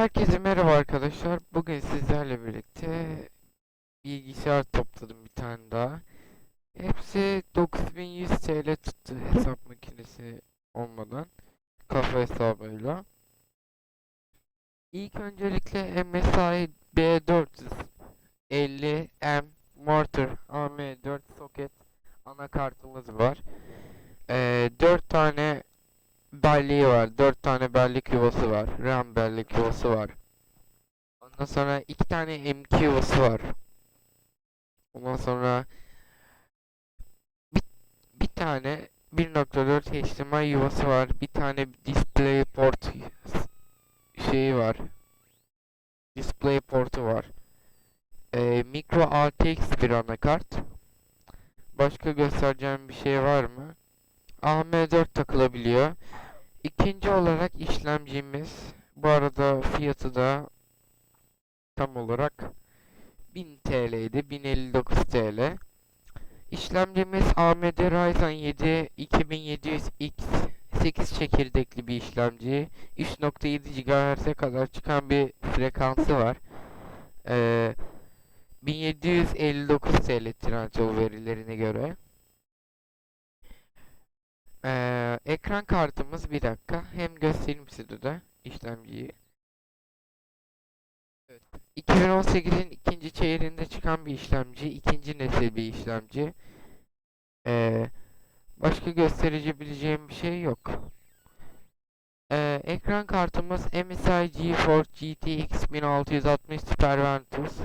Herkese merhaba arkadaşlar. Bugün sizlerle birlikte bilgisayar topladım bir tane daha. Hepsi 9100 TL tuttu hesap makinesi olmadan. Kafa hesabıyla. İlk öncelikle MSI B450M Mortar AM4 soket anakartımız var. Ee, 4 tane belleği var. 4 tane bellek yuvası var. RAM bellek yuvası var. Ondan sonra 2 tane M2 yuvası var. Ondan sonra bir, bir tane 1.4 HDMI yuvası var. Bir tane display port şeyi var. Display portu var. Ee, micro RTX bir anakart. Başka göstereceğim bir şey var mı? AM4 takılabiliyor. İkinci olarak işlemcimiz. Bu arada fiyatı da tam olarak 1000 TL'ydi. 1059 TL. İşlemcimiz AMD Ryzen 7 2700X 8 çekirdekli bir işlemci. 3.7 GHz'e kadar çıkan bir frekansı var. Ee, 1759 TL Trendyol verilerine göre. Ee, ekran kartımız bir dakika. Hem göstereyim size de işlemciyi. Evet. 2018'in ikinci çeyreğinde çıkan bir işlemci. ikinci nesil bir işlemci. Ee, başka gösterebileceğim bir şey yok. Ee, ekran kartımız MSI GeForce GTX 1660 Super Ventus.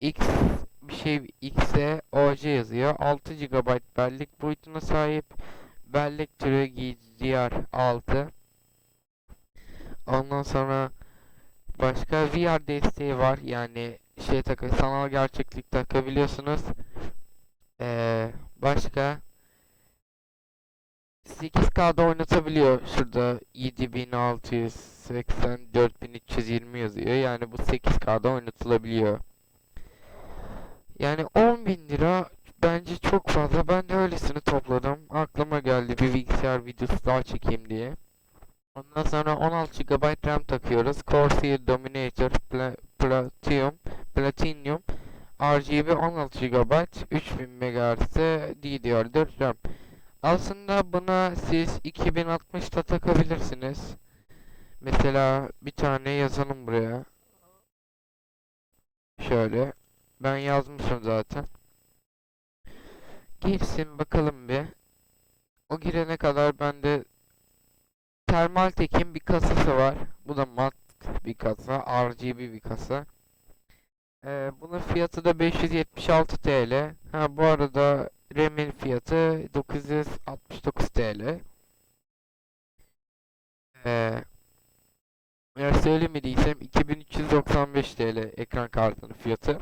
X bir şey X'e OC yazıyor. 6 GB bellek boyutuna sahip. Bellek türü GDR6. Ondan sonra başka VR desteği var. Yani şey takı sanal gerçeklik takabiliyorsunuz. Ee, başka 8K'da oynatabiliyor. Şurada 7680 4320 yazıyor. Yani bu 8K'da oynatılabiliyor. Yani 10.000 lira bence çok fazla. Ben de öylesini topladım. Aklıma geldi bir bilgisayar videosu daha çekeyim diye. Ondan sonra 16 GB RAM takıyoruz. Corsair Dominator Pla Platinum Platinum RGB 16 GB 3000 MHz'de DDR4 RAM. Aslında buna siz 2060'da takabilirsiniz. Mesela bir tane yazalım buraya. Şöyle. Ben yazmışım zaten. Girsin bakalım bir. O girene kadar bende Thermaltake'in bir kasası var. Bu da mat bir kasa. RGB bir kasa. Ee, bunun fiyatı da 576 TL. Ha bu arada RAM'in fiyatı 969 TL. Ee, eğer söylemediysem 2395 TL ekran kartının fiyatı.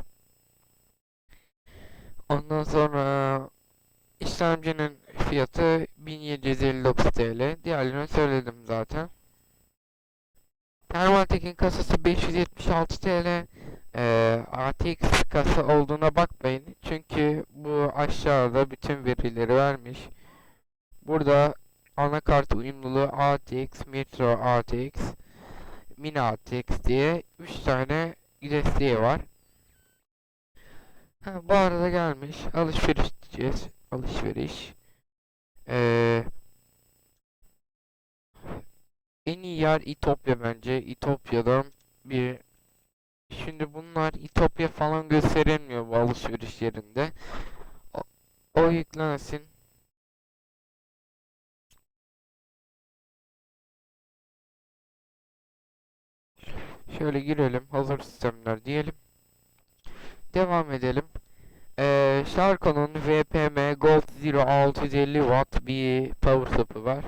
Ondan sonra işlemcinin fiyatı 1759 TL. Diğerlerini söyledim zaten. Thermaltake'in kasası 576 TL. Ee, RTX kasa olduğuna bakmayın. Çünkü bu aşağıda bütün verileri vermiş. Burada anakart uyumluluğu RTX, Metro RTX, Mini RTX diye 3 tane desteği var. Ha, bu arada gelmiş. Alışveriş diyeceğiz. Alışveriş. Ee, en iyi yer İtopya bence. İtopya'dan bir Şimdi bunlar İtopya falan gösterilmiyor bu alışveriş yerinde. O, o yüklensin. Şöyle girelim. Hazır sistemler diyelim. Devam edelim. Ee, Sharko'nun VPM Gold Zero 650 Watt bir power supply var.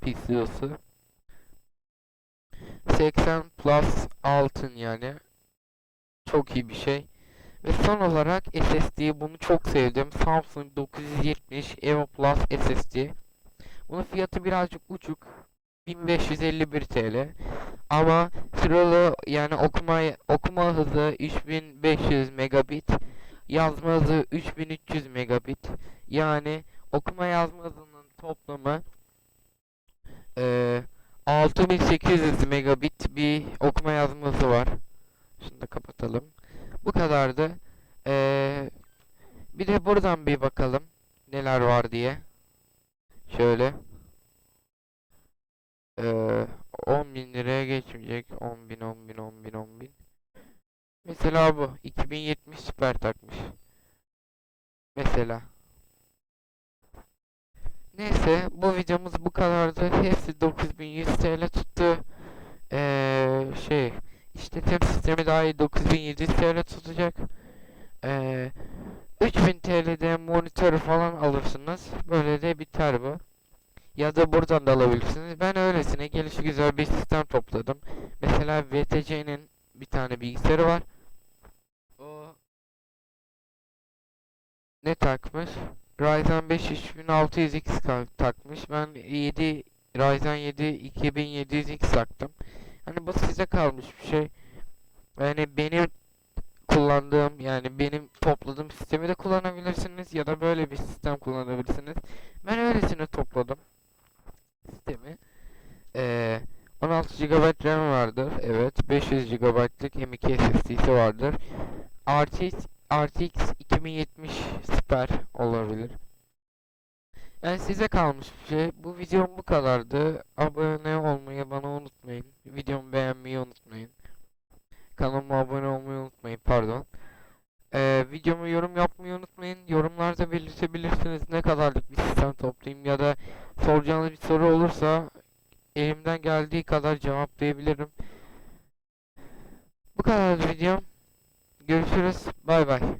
PCO'su. 80 plus altın yani. Çok iyi bir şey. Ve son olarak SSD bunu çok sevdim. Samsung 970 Evo Plus SSD. Bunun fiyatı birazcık uçuk. 1551 TL. Ama sıralı yani okuma okuma hızı 3500 megabit. Yazma hızı 3300 megabit. Yani okuma yazma hızının toplamı eee 6800 megabit bir okuma yazması var. Şunu da kapatalım. Bu kadardı. Ee, bir de buradan bir bakalım neler var diye. Şöyle. Ee, 10 bin liraya geçmeyecek. 10 bin, 10 bin, 10 bin, 10 bin. Mesela bu. 2070 süper takmış. Mesela. Neyse bu videomuz bu kadardı. Hepsi 9100 TL tuttu. Ee, şey işletim sistemi dahi 9700 TL tutacak. Ee, 3000 TL'de monitör falan alırsınız. Böyle de biter bu. Ya da buradan da alabilirsiniz. Ben öylesine gelişi güzel bir sistem topladım. Mesela VTC'nin bir tane bilgisayarı var. Ne takmış? Ryzen 5 3600X ka- takmış. Ben 7 Ryzen 7 2700X taktım. Hani bu size kalmış bir şey. Yani benim kullandığım yani benim topladığım sistemi de kullanabilirsiniz ya da böyle bir sistem kullanabilirsiniz. Ben öylesine topladım sistemi. Ee, 16 GB RAM vardır. Evet. 500 GB'lık M.2 SSD'si vardır. RTX, RTX 2070 Super olabilir. Yani size kalmış bir şey. Bu videom bu kadardı. Abone olmayı bana unutmayın. Videomu beğenmeyi unutmayın. Kanalıma abone olmayı unutmayın. Pardon. Ee, videomu yorum yapmayı unutmayın. Yorumlarda belirtebilirsiniz ne kadarlık bir sistem toplayayım ya da soracağınız bir soru olursa elimden geldiği kadar cevaplayabilirim. Bu kadar videom. Görüşürüz. Bay bay.